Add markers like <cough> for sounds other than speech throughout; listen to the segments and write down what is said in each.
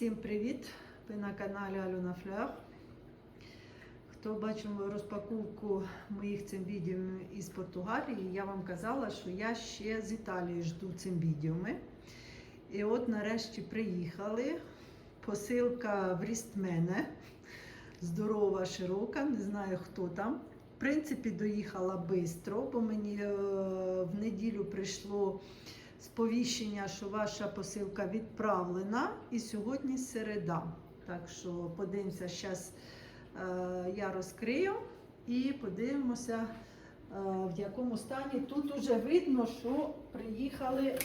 Всім привіт! Ви на каналі Альона Флер. Хто бачив розпаковку моїх цим із Португалії, я вам казала, що я ще з Італії жду цим відеоми. І от нарешті приїхали. Посилка в ріст мене. Здорова, широка, не знаю хто там. В принципі, доїхала швидко, бо мені е, в неділю прийшло сповіщення, що ваша посилка відправлена, і сьогодні середа. Так що подивимося, зараз е, я розкрию і подивимося, е, в якому стані. Тут вже видно, що приїхали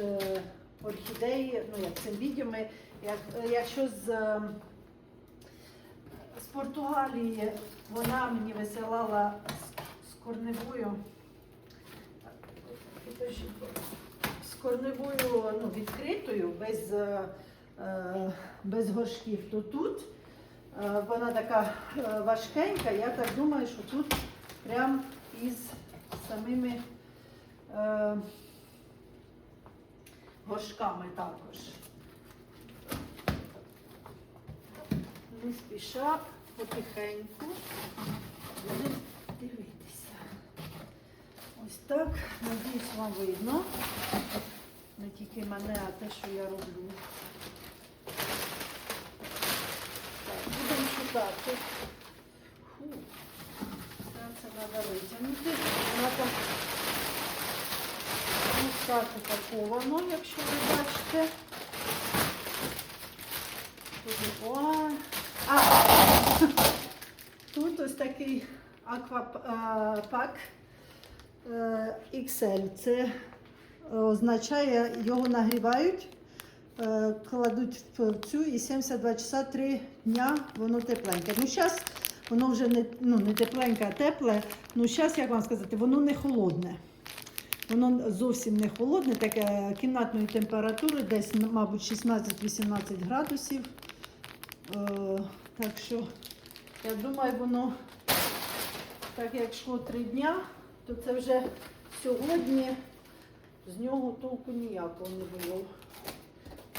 е, орхідеї, ну як цим відео, ми, як, якщо з, е, з Португалії вона мені висилала з, з корневою. Підожди з корневою ну, відкритою, без, е, е, без горшків, то тут е, вона така важкенька. Я так думаю, що тут прям із самими горшками також. Не спіша, потихеньку. Будемо дивитися. Ось так. Надіюсь, вам видно. Не тільки мене, а те, що я роблю. Так, будемо шукати. Фу. Все це треба витягнути. Вона там так упаковано, якщо ви бачите. Тут, о, а, тут ось такий аквапак. XL. Це е, означає, його нагрівають, е, кладуть в цю і 72 часа 3 дня воно тепленьке. Ну, зараз воно вже не, ну, не тепленьке, а тепле. Ну, зараз, як вам сказати, воно не холодне. Воно зовсім не холодне, таке кімнатної температури, десь, мабуть, 16-18 градусів. Е, так що, я думаю, воно, так як йшло 3 дня, то це вже сьогодні з нього толку ніякого не було.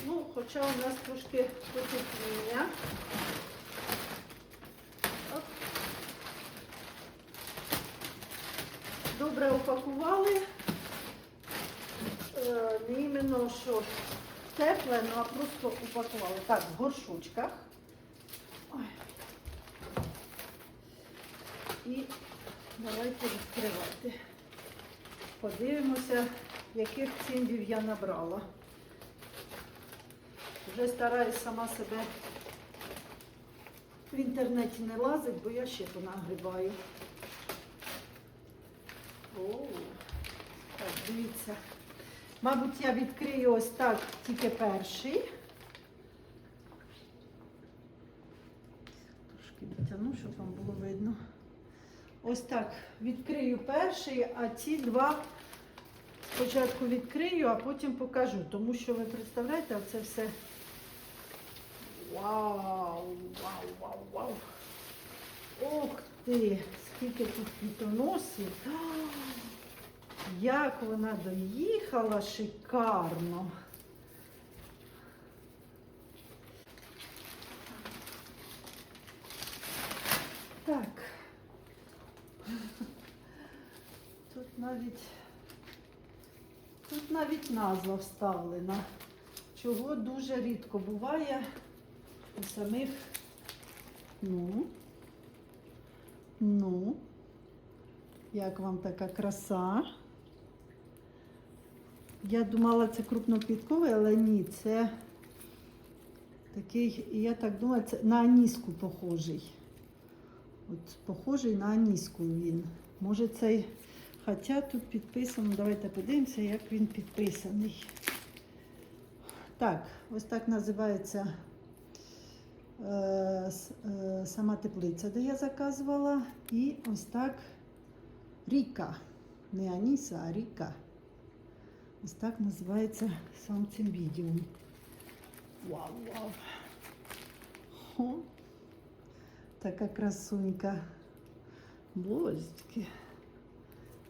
Ну, хоча у нас трошки потепління. Добре упакували. Е, Не іменно що тепле, ну а просто упакували. Так, в горшочках. Ой. І Давайте відкривати. Подивимося, яких цимбів я набрала. Вже стараюсь сама себе в інтернеті не лазить, бо я ще понагрібаю. О, так, дивіться. Мабуть, я відкрию ось так тільки перший. Трошки дотягну, щоб вам було видно. Ось так відкрию перший, а ці два спочатку відкрию, а потім покажу. Тому що ви представляєте, це все. Вау! Вау, вау, вау! Ох ти! Скільки тут квітоносів! Як вона доїхала шикарно! Так. Тут навіть навіть назва вставлена, чого дуже рідко буває у самих, ну, ну, як вам така краса? Я думала, це крупноквітковий, але ні, це такий, я так думаю, це на аніску похожий. От похожий на аніску він. Може цей, хоча тут підписано, давайте подивимося, як він підписаний. Так, ось так називається е, е, сама теплиця, де я заказувала. І ось так Ріка. Не Аніса, а Ріка. Ось так називається сам цим відео. Вау, вау. Хо. Така красунька. Божечки.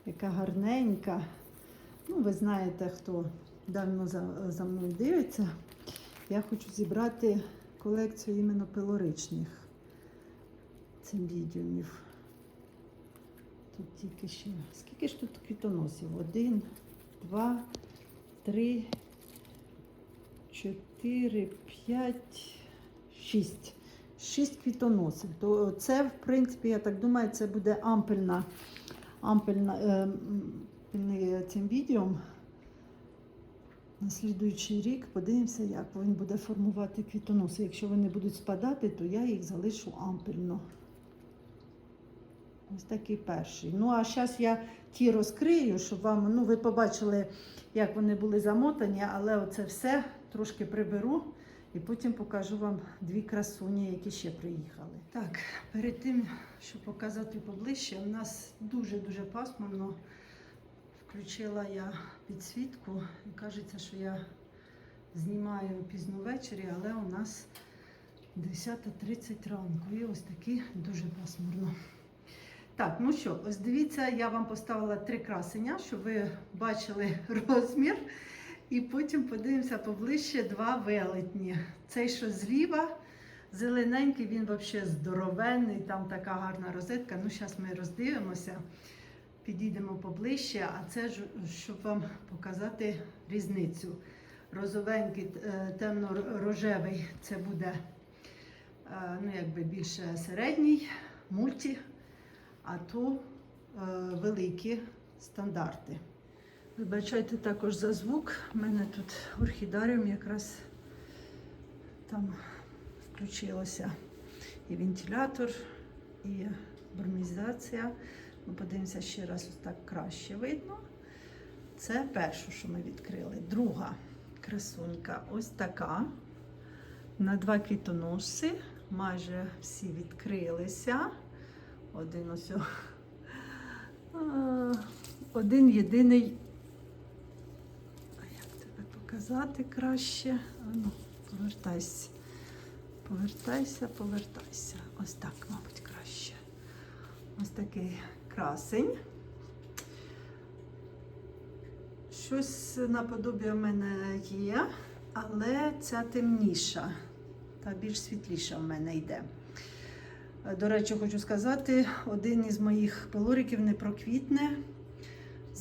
Яка гарненька. Ну, ви знаєте, хто давно за, за мною дивиться. Я хочу зібрати колекцію іменно пилоричних цимбідіумів. Тут тільки ще. Скільки ж тут квітоносів? Один, два, три, чотири, п'ять, шість. Шість квітоносів. То це, в принципі, я так думаю, це буде ампельна, ампельна е, м, пильний. На рік подивимося, як він буде формувати квітоноси. Якщо вони будуть спадати, то я їх залишу ампельно. Ось такий перший. Ну, а зараз я ті розкрию, щоб вам, ну, ви побачили, як вони були замотані, але оце все трошки приберу і потім покажу вам дві красуні, які ще приїхали. Так, перед тим, щоб показати поближче, у нас дуже-дуже пасмурно. Включила я підсвітку кажеться, що я знімаю пізно ввечері, але у нас 10.30 ранку. І ось таки дуже пасмурно. Так, ну що, ось дивіться, я вам поставила три красення, щоб ви бачили <laughs> розмір. І потім подивимося поближче два велетні. Цей, що зліва, зелененький, він взагалі здоровенний, там така гарна розетка. Ну, зараз ми роздивимося, підійдемо поближче, а це ж, щоб вам показати різницю. Розовенький, е, темно-рожевий це буде е, ну, якби більше середній, мульті, а то е, великі стандарти. Вибачайте також за звук. У мене тут орхідаріум якраз там включилося і вентилятор, і бурмізація. Ми подивимося ще раз, ось так краще видно. Це першу, що ми відкрили. Друга красунька ось така. На два квітоноси. Майже всі відкрилися. Один ось. <laughs> Один єдиний. Показати краще? А ну, повертайся. Повертайся, повертайся. Ось так, мабуть, краще. Ось такий красень. Щось наподобі в мене є, але ця темніша та більш світліша в мене йде. До речі, хочу сказати, один із моїх пилориків не проквітне.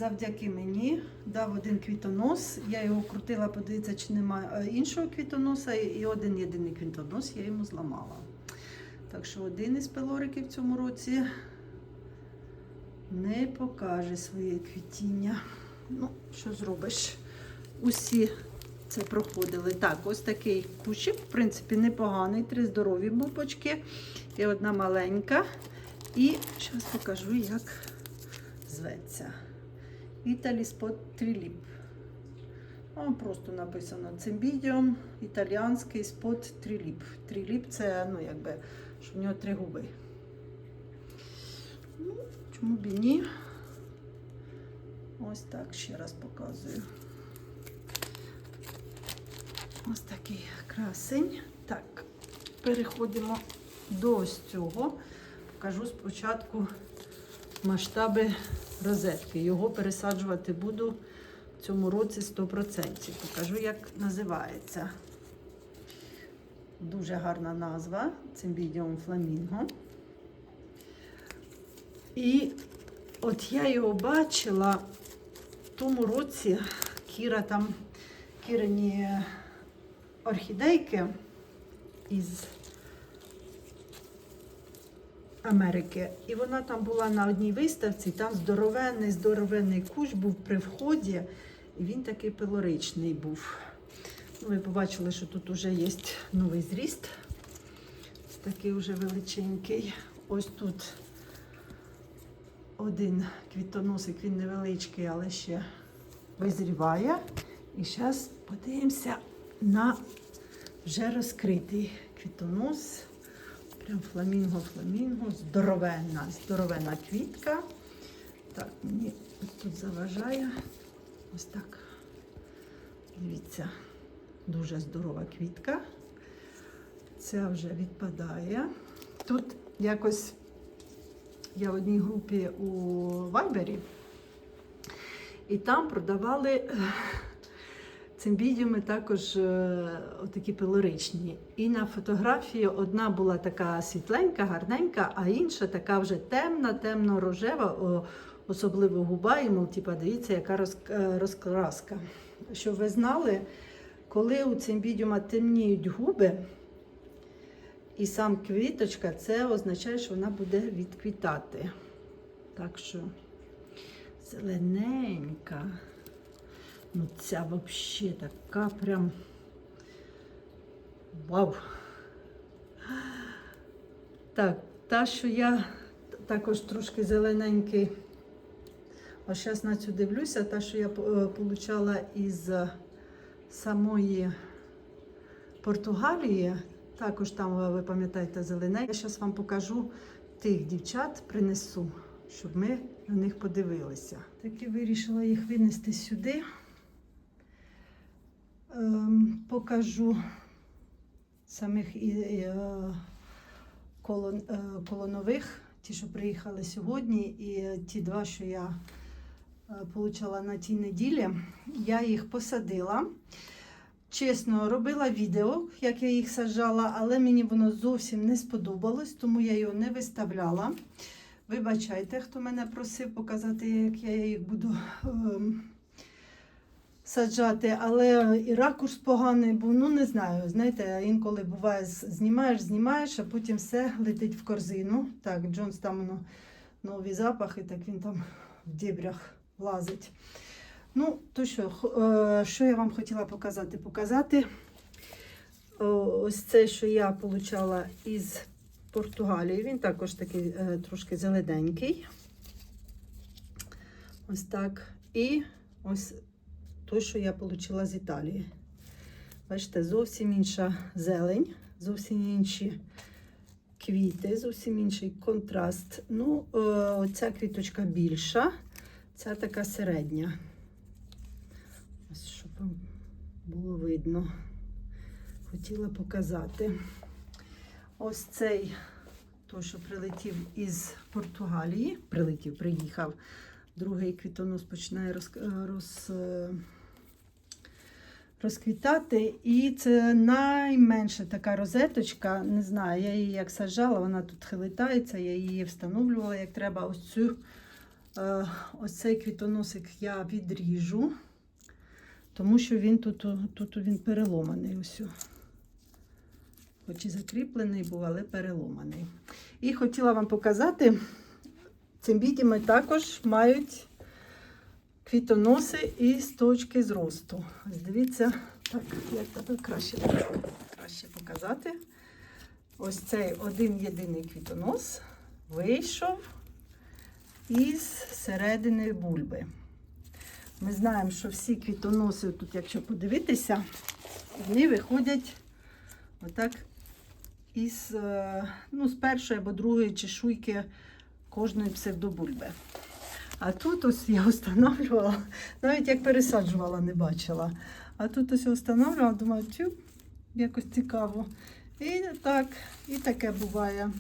Завдяки мені дав один квітонос. Я його крутила, подивитися, чи немає іншого квітоноса, і один єдиний квітонос я йому зламала. Так що один із пилориків в цьому році не покаже своє квітіння. Ну, що зробиш? Усі це проходили. Так, ось такий кущик, в принципі, непоганий. Три здорові бубочки і одна маленька. І зараз покажу, як зветься. Італі спот тріліп. О, просто написано цимбідіум, італіанський спот тріліп. Тріліп це, ну, якби, що в нього три губи. Ну, чому б і ні? Ось так ще раз показую. Ось такий красень. Так, переходимо до ось цього. Покажу спочатку масштаби розетки. Його пересаджувати буду в цьому році 100%. Покажу, як називається. Дуже гарна назва. Цимбідіум фламінго. І от я його бачила в тому році. Кіра там, Кірині орхідейки із Америки. І вона там була на одній виставці, там здоровенний, здоровенний кущ був при вході, і він такий пилоричний був. Ну, ви побачили, що тут вже є новий зріст. Такий вже величенький. Ось тут один квітоносик, він невеличкий, але ще визріває. І зараз подивимося на вже розкритий квітонос. Прям фламінго, фламінго, здоровенна, здоровенна квітка. Так, мені тут заважає. Ось так. Дивіться, дуже здорова квітка. Ця вже відпадає. Тут якось я в одній групі у Вайбері, і там продавали цимбідіуми також е, отакі пилоричні. І на фотографії одна була така світленька, гарненька, а інша така вже темна, темно-рожева, особливо губа. І мов, типа, дивіться, яка е, розкраска. Щоб ви знали, коли у цимбідіума темніють губи, і сам квіточка, це означає, що вона буде відквітати. Так що зелененька. Ну, ця взагалі така прям. Вау! Так, та, що я також трошки зелененький. Ось зараз на цю дивлюся, та, що я отримала із е, самої Португалії, також там, е, ви пам'ятаєте, зелене. Я зараз вам покажу тих дівчат, принесу, щоб ми на них подивилися. Так і вирішила їх винести сюди. Ем, покажу самих е, е, колонових, ті, що приїхали сьогодні, і ті два, що я е, получала на тій неділі. Я їх посадила. Чесно, робила відео, як я їх саджала, але мені воно зовсім не сподобалось, тому я його не виставляла. Вибачайте, хто мене просив показати, як я їх буду ем, саджати, але і ракурс поганий був, ну не знаю. Знаєте, інколи буває, знімаєш, знімаєш, а потім все летить в корзину. Так, Джонс там воно нові запахи, так він там в дібрях лазить. Ну, то що, е, що я вам хотіла показати? Показати ось це, що я отримала із Португалії. Він також такий е, трошки зелененький. Ось так. І ось той, що я отримала з Італії. Бачите, зовсім інша зелень, зовсім інші квіти, зовсім інший контраст. Ну, е, оця квіточка більша, ця така середня. Ось, щоб було видно. Хотіла показати. Ось цей, той, що прилетів із Португалії, прилетів, приїхав. Другий квітонос починає роз, роз, е, розквітати. І це найменша така розеточка. Не знаю, я її як саджала, вона тут хилитається, я її встановлювала як треба. Ось цю, е, ось цей квітоносик я відріжу, тому що він тут, тут він переломаний. Ось. Хоч і закріплений був, але переломаний. І хотіла вам показати, цимбідіми також мають квітоноси і з точки зросту. Ось дивіться, так, як тебе краще, краще показати. Ось цей один єдиний квітонос вийшов із середини бульби. Ми знаємо, що всі квітоноси, тут, якщо подивитися, вони виходять отак із, е, ну, з першої або другої чешуйки кожної псевдобульби. А тут ось я встановлювала, навіть як пересаджувала, не бачила. А тут ось я встановлювала, думаю, тю, якось цікаво. І так, і таке буває.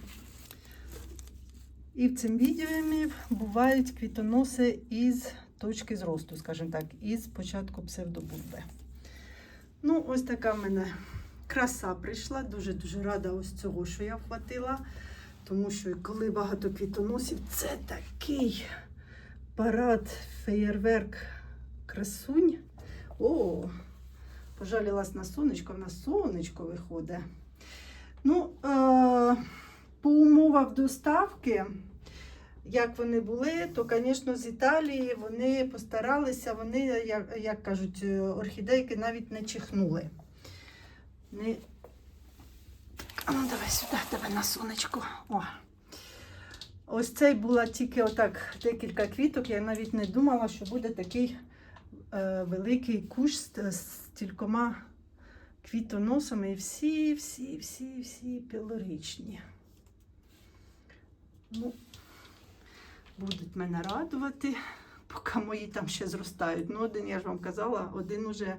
І в цим відео бувають квітоноси із точки зросту, скажімо так, із початку псевдобульби. Ну, ось така в мене краса прийшла. Дуже-дуже рада ось цього, що я вхватила. Тому що коли багато квітоносів, це такий парад, феєрверк, красунь. О, пожалілась на сонечко, на сонечко виходить. Ну, е- по умовах доставки, як вони були, то, звісно, з Італії вони постаралися, вони, як, як кажуть, е, орхідейки навіть не чихнули. Не... Ну давай сюди, давай на сонечко. О. Ось цей була тільки отак декілька квіток. Я навіть не думала, що буде такий е, великий кущ з, з кількома квітоносами. І всі, всі, всі, всі пілоричні. Ну, будуть мене радувати, поки мої там ще зростають. Ну, один, я ж вам казала, один уже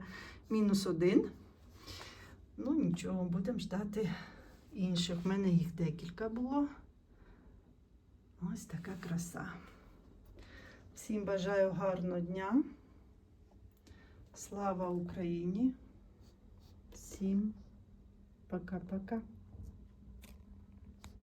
мінус один. Ну, нічого, будемо ждати інших. У мене їх декілька було. Ось така краса. Всім бажаю гарного дня, Слава Україні! Всім пока-пока!